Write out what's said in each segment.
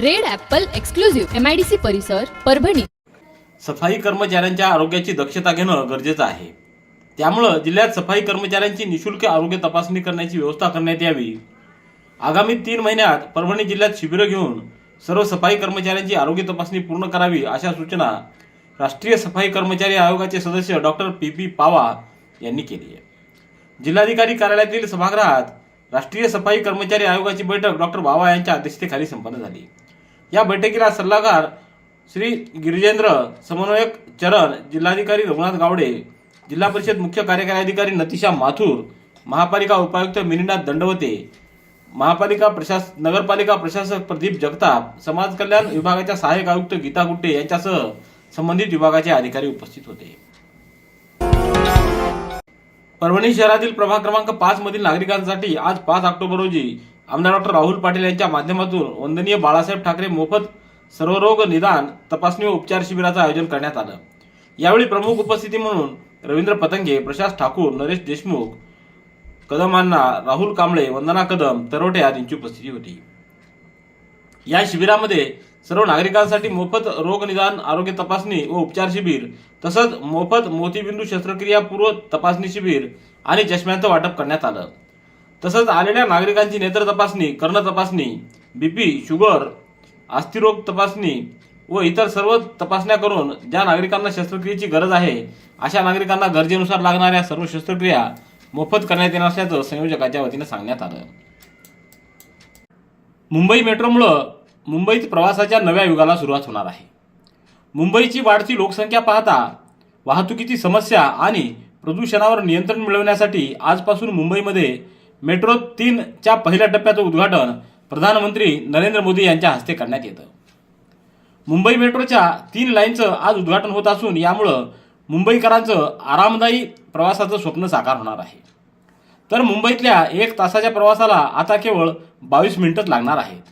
Red apple exclusive MIDC परिसर परभणी. सफाई कर्मचाऱ्यांच्या आरोग्याची दक्षता घेणं गरजेचं आहे. त्यामुळं जिल्ह्यात सफाई कर्मचाऱ्यांची निशुल्क आरोग्य तपासणी करण्याची व्यवस्था करण्यात यावी. आगामी तीन महिन्यात परभणी जिल्ह्यात शिबिरं घेऊन सर्व सफाई कर्मचाऱ्यांची आरोग्य तपासणी पूर्ण करावी अशा सूचना राष्ट्रीय सफाई कर्मचारी आयोगाचे सदस्य डॉक्टर पी पी पावा यांनी केली आहे. जिल्हाधिकारी कार्यालयातील सभागृहात राष्ट्रीय सफाई कर्मचारी आयोगाची बैठक डॉक्टर बावा यांच्या अध्यक्षतेखाली संपन्न झाली. या बैठकीला सल्लागार श्री गिरिजेंद्र समन्वयक चरण जिल्हाधिकारी रघुनाथ गावडे जिल्हा परिषद मुख्य कार्यकारी अधिकारी नतिशा माथुर महापालिका उपायुक्त मिनिनाथ दंडवते महापालिका प्रशास नगरपालिका प्रशासक प्रदीप जगताप समाज कल्याण विभागाच्या सहाय्यक आयुक्त गीता गुट्टे यांच्यासह संबंधित विभागाचे अधिकारी उपस्थित होते. परभणी शहरातील प्रभाग क्रमांक पाच मधील नागरिकांसाठी आज पाच ऑक्टोबर रोजी आमदार डॉक्टर राहुल पाटील यांच्या माध्यमातून वंदनीय बाळासाहेब ठाकरे मोफत सर्वरोग निदान तपासणी व उपचार शिबिराचं आयोजन करण्यात आलं. यावेळी प्रमुख उपस्थिती म्हणून रवींद्र पतंगे प्रशास ठाकूर नरेश देशमुख कदमांना राहुल कांबळे वंदना कदम तरोटे आदींची उपस्थिती होती. या शिबिरामध्ये सर्व नागरिकांसाठी मोफत रोग निदान आरोग्य तपासणी व उपचार शिबिर तसंच मोफत मोतीबिंदू शस्त्रक्रिया पूर्व तपासणी शिबिर आणि चष्म्यांचं वाटप करण्यात आलं. तसंच आलेल्या नागरिकांची नेत्र तपासणी कर्ण तपासणी बीपी शुगर अस्थिरोग तपासणी व इतर सर्व तपासण्या करून ज्या नागरिकांना शस्त्रक्रियेची गरज आहे अशा नागरिकांना गरजेनुसार लागणाऱ्या सर्व शस्त्रक्रिया मोफत करण्यात येणार असल्याचं संयोजकाच्या वतीनं सांगण्यात आलं. मुंबई मेट्रोमुळं मुंबईत प्रवासाच्या नव्या युगाला सुरुवात होणार आहे. मुंबईची वाढती लोकसंख्या पाहता वाहतुकीची समस्या आणि प्रदूषणावर नियंत्रण मिळवण्यासाठी आजपासून मुंबईमध्ये मेट्रो तीनच्या पहिल्या टप्प्याचं उद्घाटन प्रधानमंत्री नरेंद्र मोदी यांच्या हस्ते करण्यात येतं. मुंबई मेट्रोच्या तीन लाईनचं आज उद्घाटन होत असून यामुळं मुंबईकरांचं आरामदायी प्रवासाचं स्वप्न साकार होणार आहे. तर मुंबईतल्या एक तासाच्या प्रवासाला आता केवळ बावीस मिनिटच लागणार आहेत.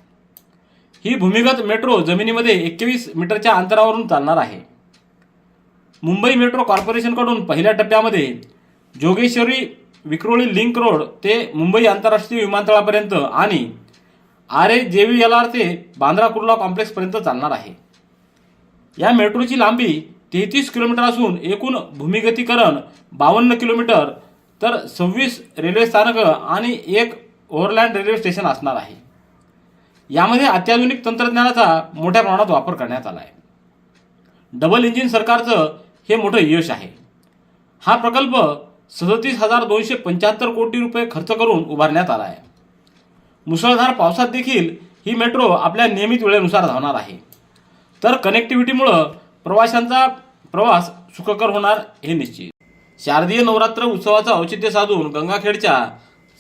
ही भूमिगत मेट्रो जमिनीमध्ये एकवीस मीटरच्या अंतरावरून चालणार आहे. मुंबई मेट्रो कॉर्पोरेशनकडून पहिल्या टप्प्यामध्ये जोगेश्वरी विक्रोळी लिंक रोड ते मुंबई आंतरराष्ट्रीय विमानतळापर्यंत आणि आर ए जे व्ही एल आर ते बांद्रा कुर्ला कॉम्प्लेक्सपर्यंत चालणार आहे. या मेट्रोची लांबी तेहतीस किलोमीटर असून एकूण भूमिगतीकरण बावन्न किलोमीटर तर सव्वीस रेल्वे स्थानकं आणि एक ओव्हरलँड रेल्वे स्टेशन असणार आहे. यामध्ये अत्याधुनिक तंत्रज्ञानाचा मोठ्या प्रमाणात वापर करण्यात आला आहे. डबल इंजिन सरकारचं हे मोठं यश आहे. हा प्रकल्प सदतीस हजार दोनशे पंच्याहत्तर कोटी रुपये खर्च करून उभारण्यात आला आहे मुसळधार पावसात देखील ही मेट्रो आपल्या नियमित वेळेनुसार धावणार आहे. तर कनेक्टिव्हिटीमुळं प्रवाशांचा प्रवास सुखकर होणार हे निश्चित. शारदीय नवरात्र उत्सवाचं औचित्य साधून गंगाखेडच्या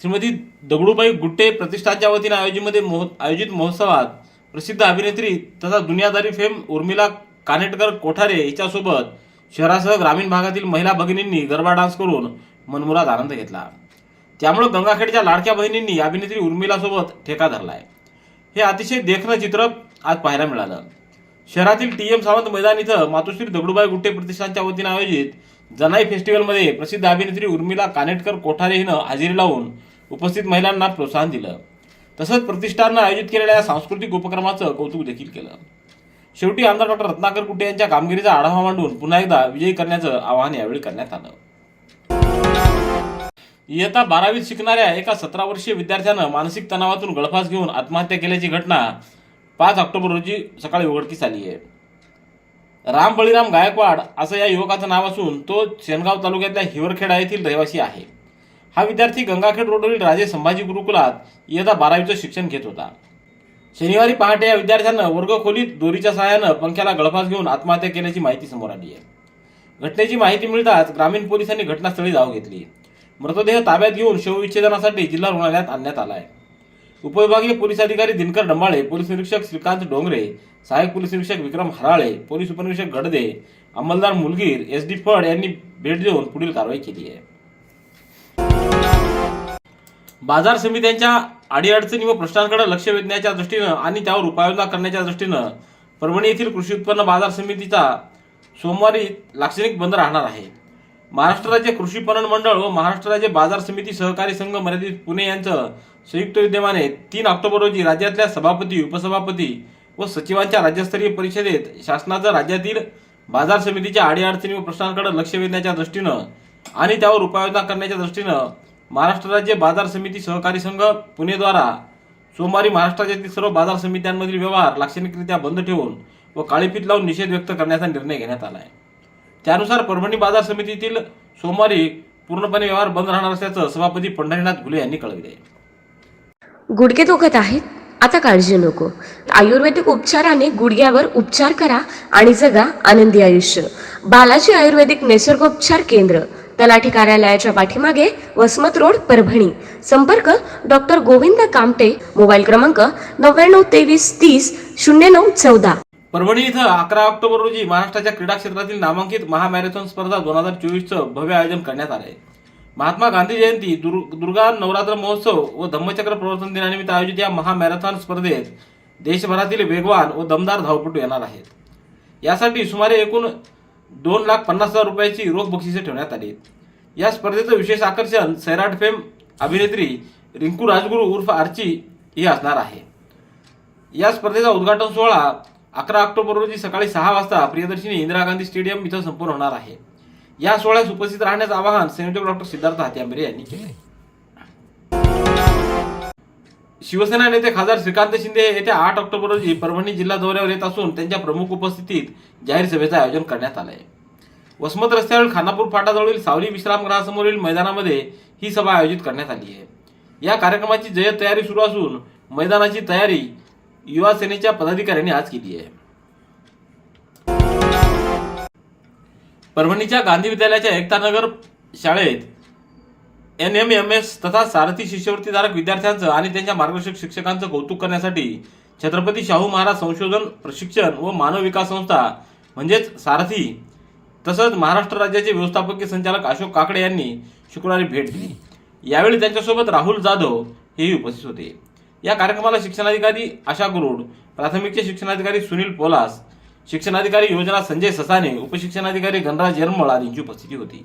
श्रीमती दगडूबाई गुट्टे प्रतिष्ठानच्या वतीनं आयोजितमध्ये मो आयोजित महोत्सवात प्रसिद्ध अभिनेत्री तथा दुनियादारी फेम उर्मिला कानेटकर कोठारे हिच्यासोबत शहरासह ग्रामीण भागातील महिला भगिनींनी गरबा डान्स करून मनमुराद आनंद घेतला. त्यामुळं गंगाखेडच्या लाडक्या बहिणींनी अभिनेत्री उर्मिलासोबत ठेका धरलाय. हे अतिशय देखणं चित्र आज पाहायला मिळालं. शहरातील टी एम सावंत मैदान इथं मातोश्री दगडूबाई गुट्टे प्रतिष्ठानच्या वतीनं आयोजित जनाई फेस्टिवलमध्ये प्रसिद्ध अभिनेत्री उर्मिला कानेटकर कोठारे हिनं हजेरी लावून उपस्थित महिलांना प्रोत्साहन दिलं. तसंच प्रतिष्ठाननं आयोजित केलेल्या सांस्कृतिक उपक्रमाचं कौतुक देखील केलं. शेवटी आमदार डॉक्टर रत्नाकर कुटे यांच्या कामगिरीचा आढावा मांडून पुन्हा एकदा विजयी करण्याचं आवाहन यावेळी करण्यात आलं. इयत्ता बारावीत शिकणाऱ्या एका सतरा वर्षीय विद्यार्थ्यानं मानसिक तणावातून गळफास घेऊन आत्महत्या केल्याची घटना पाच ऑक्टोबर रोजी सकाळी उघडकीस आली आहे. राम बळीराम गायकवाड असं या युवकाचं नाव असून तो शेनगाव तालुक्यातल्या हिवरखेडा येथील रहिवासी आहे. हा विद्यार्थी गंगाखेड रोडवरील राजे संभाजी गुरुकुलात इयत्ता बारावीचं शिक्षण घेत होता. शनिवारी पहाटे या विद्यार्थ्यानं वर्ग खोलीत दोरीच्या सहाय्यानं पंख्याला गळफास घेऊन आत्महत्या केल्याची माहिती समोर आली आहे. घटनेची माहिती मिळताच ग्रामीण पोलिसांनी घटनास्थळी धाव घेतली. मृतदेह ताब्यात घेऊन शवविच्छेदनासाठी जिल्हा रुग्णालयात आणण्यात आला आहे उपविभागीय पोलीस अधिकारी दिनकर डंबाळे पोलीस निरीक्षक श्रीकांत डोंगरे सहाय्यक पोलीस निरीक्षक विक्रम हराळे पोलीस उपनिरीक्षक गडदे अंमलदार मुलगीर एस डी फड यांनी भेट देऊन पुढील कारवाई केली आहे. बाजार समित्यांच्या अडीअडचणी व प्रश्नांकडे लक्ष वेधण्याच्या दृष्टीनं आणि त्यावर उपाययोजना करण्याच्या दृष्टीनं परभणी येथील कृषी उत्पन्न बाजार समितीचा सोमवारी लाक्षणिक बंद राहणार आहे. महाराष्ट्र राज्य कृषी पणन मंडळ व महाराष्ट्र राज्य बाजार समिती सहकारी संघ मर्यादित पुणे यांचं संयुक्त विद्यमाने तीन ऑक्टोबर रोजी राज्यातल्या सभापती उपसभापती व सचिवांच्या राज्यस्तरीय परिषदेत शासनाचं राज्यातील बाजार समितीच्या अडीअडचणी व प्रश्नांकडे लक्ष वेधण्याच्या दृष्टीनं आणि त्यावर उपाययोजना करण्याच्या दृष्टीनं महाराष्ट्र राज्य बाजार समिती सहकारी संघ पुणेद्वारा सोमवारी महाराष्ट्र राज्यातील सर्व बाजार समित्यांमधील व्यवहार लाक्षणिकरित्या बंद ठेवून व काळीफीत लावून निषेध व्यक्त करण्याचा निर्णय घेण्यात आला आहे त्यानुसार परभणी बाजार समितीतील सोमवारी पूर्णपणे व्यवहार बंद राहणार असल्याचं सभापती पंढरीनाथ घुले यांनी कळविले गुडघे दुखत आहेत? आता काळजी नको. आयुर्वेदिक उपचाराने गुडघ्यावर उपचार करा आणि जगा आनंदी आयुष्य. बालाजी आयुर्वेदिक निसर्गोपचार केंद्र. तलाठी कार्यालयाच्या पाठीमागे वसमत रोड परभणी. संपर्क डॉक्टर गोविंद कामटे मोबाईल क्रमांक नव्याण्णव तेवीस तीस शून्य नऊ चौदा. परभणी इथं अकरा ऑक्टोबर रोजी महाराष्ट्राच्या क्रीडा क्षेत्रातील नामांकित महामॅरेथॉन स्पर्धा दोन हजार चोवीसचं भव्य आयोजन करण्यात आलं आहे महात्मा गांधी जयंती दुर्गा नवरात्र महोत्सव व धम्मचक्र प्रवर्तन दिनानिमित्त आयोजित या महामॅरेथॉन स्पर्धेत देशभरातील वेगवान व दमदार धावपटू येणार आहेत. यासाठी सुमारे एकूण दोन लाख पन्नास हजार रुपयाची रोख बक्षिसे ठेवण्यात आली. या स्पर्धेचं विशेष आकर्षण सैराट फेम अभिनेत्री रिंकू राजगुरू उर्फ आर्ची ही असणार आहे. या स्पर्धेचा उद्घाटन सोहळा अकरा ऑक्टोबर रोजी सकाळी सहा वाजता प्रियदर्शिनी इंदिरा गांधी स्टेडियम इथं संपन्न होणार आहे. या सोहळ्यास उपस्थित राहण्याचं आवाहन संयोजक डॉक्टर सिद्धार्थ हात्यांबरे यांनी केले शिवसेना नेते खासदार श्रीकांत शिंदे येत्या आठ ऑक्टोबर रोजी परभणी जिल्हा दौऱ्यावर येत असून त्यांच्या प्रमुख उपस्थितीत जाहीर सभेचं आयोजन करण्यात आलं आहे वसमत रस्त्यावरील खानापूर फाटाजवळील सावली विश्रामगृहासमोरील मैदानामध्ये ही सभा आयोजित करण्यात आली आहे. या कार्यक्रमाची जय्यत तयारी सुरू असून मैदानाची तयारी युवा सेनेच्या पदाधिकाऱ्यांनी आज केली आहे. परभणीच्या गांधी विद्यालयाच्या एकतानगर शाळेत एन एम एम एस तथा सारथी शिष्यवृत्तीधारक विद्यार्थ्यांचं आणि त्यांच्या मार्गदर्शक शिक्षकांचं कौतुक करण्यासाठी छत्रपती शाहू महाराज संशोधन प्रशिक्षण व मानव विकास संस्था म्हणजेच सारथी तसंच महाराष्ट्र राज्याचे व्यवस्थापकीय संचालक अशोक काकडे यांनी शुक्रवारी भेट दिली. यावेळी त्यांच्यासोबत राहुल जाधव हेही उपस्थित होते. या कार्यक्रमाला शिक्षणाधिकारी आशा गुरुड प्राथमिकचे शिक्षणाधिकारी सुनील पोलास शिक्षणाधिकारी योजना संजय ससाने उपशिक्षणाधिकारी गणराज यरमळ आदींची उपस्थिती होती.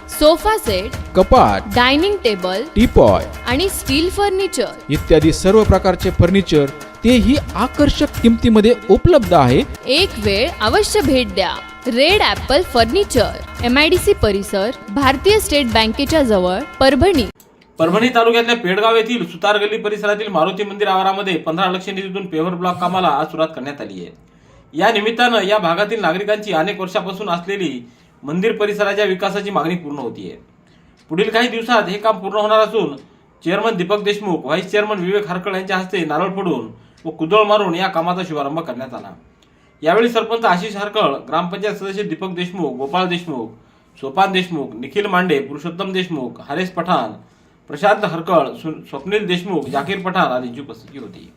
sofa set कपाट डायनिंग टेबल टीपॉय आणि स्टील फर्निचर. इत्यादी सर्व प्रकारचे फर्निचर तेही आकर्षक किमतीमध्ये उपलब्ध आहे. एक वेळ अवश्य भेट द्या. Red apple furniture M I D C परिसर भारतीय स्टेट बँकेच्या जवळ परभणी. परभणी तालुक्यातल्या पेडगाव येथील सुतार गल्ली परिसरातील मारुती मंदिर आवारामध्ये पंधरा लक्ष निधीतून पेव्हर ब्लॉक कामाला आज सुरुवात करण्यात आली आहे. या निमित्तानं या भागातील नागरिकांची अनेक वर्षापासून असलेली मंदिर परिसराच्या विकासाची मागणी पूर्ण होतीये. पुढील काही दिवसात हे काम पूर्ण होणार असून chairman Deepak Deshmukh vice chairman Vivek Harkal यांच्या हस्ते नारळ फोडून व कुदळ मारून या कामाचा शुभारंभ करण्यात आला. यावेळी सरपंच आशिष हरकळ ग्रामपंचायत सदस्य दीपक देशमुख गोपाळ देशमुख सोपान देशमुख निखिल मांडे पुरुषोत्तम देशमुख हरेश पठाण प्रशांत हरकळ सु- स्वप्नील देशमुख जाकीर पठाण आदींची उपस्थिती होती.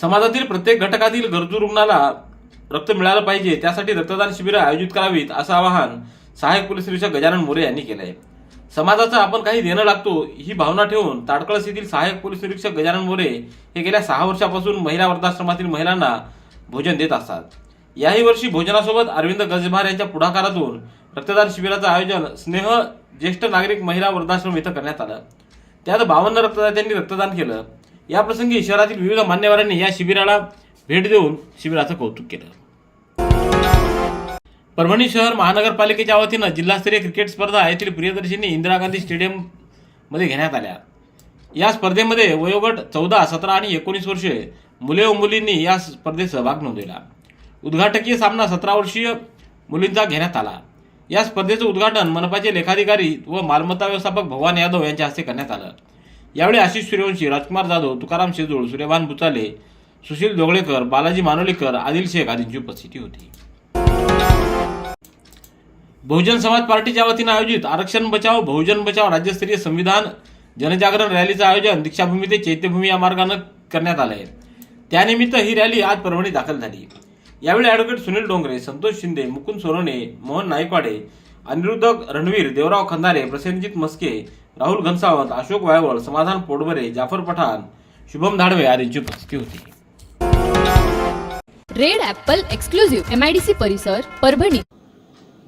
समाजातील प्रत्येक घटकातील गरजू रुग्णाला रक्त मिळालं पाहिजे त्यासाठी रक्तदान शिबिरं आयोजित करावीत असं आवाहन सहाय्यक पोलीस निरीक्षक गजानन मोरे यांनी केलं आहे समाजाचं आपण काही देणं लागतो ही भावना ठेवून ताडकळस येथील सहाय्यक पोलीस निरीक्षक गजानन मोरे हे गेल्या सहा वर्षापासून महिला वृद्धाश्रमातील महिलांना भोजन देत असतात. याही वर्षी भोजनासोबत अरविंद गजभार यांच्या पुढाकारातून रक्तदान शिबिराचं आयोजन स्नेह ज्येष्ठ नागरिक महिला वृद्धाश्रम इथं करण्यात आलं. त्यात बावन्न रक्तदात्यांनी रक्तदान केलं. याप्रसंगी शहरातील विविध मान्यवरांनी या शिबिराला भेट देऊन शिबिराचं कौतुक केलं. परभणी शहर महानगरपालिकेच्या वतीनं जिल्हास्तरीय क्रिकेट स्पर्धा येथील प्रियदर्शिनी इंदिरा गांधी स्टेडियममध्ये घेण्यात आल्या. या स्पर्धेमध्ये वयोगट चौदा सतरा आणि एकोणीस वर्षे मुले व मुलींनी या स्पर्धेत सहभाग नोंदवला. उद्घाटकीय सामना सतरा वर्षीय मुलींचा घेण्यात आला. या स्पर्धेचं उद्घाटन मनपाचे लेखाधिकारी व मालमत्ता व्यवस्थापक भगवान यादव यांच्या हस्ते करण्यात आलं. यावेळी आशिष सूर्यवंशी राजकुमार जाधव तुकाराम शेजूळ सूर्यभान भुचाले सुशील जोगळेकर बालाजी मानोलीकर आदिल शेख आदींची उपस्थिती होती. बहुजन समाज पार्टीच्या वतीनं आयोजित आरक्षण बचाव बहुजन बचाव राज्यस्तरीय संविधान जनजागरण रॅलीचं आयोजन दीक्षाभूमी ते चैत्यभूमी या मार्गानं करण्यात आलं आहे. त्यानिमित्त ही रॅली आज परभणी दाखल झाली. यावेळी ॲडव्होकेट सुनील डोंगरे संतोष शिंदे मुकुंद सोनवणे मोहन नायकवाडे अनिरुद्ध रणवीर देवराव खंदारे प्रसेनजित मस्के राहुल घनसावंत अशोक वायवळ समाधान पोडबरे जाफर पठाण शुभम धाडवे आदींची उपस्थिती होती. Red apple exclusive MIDC I C परिसर परभणी.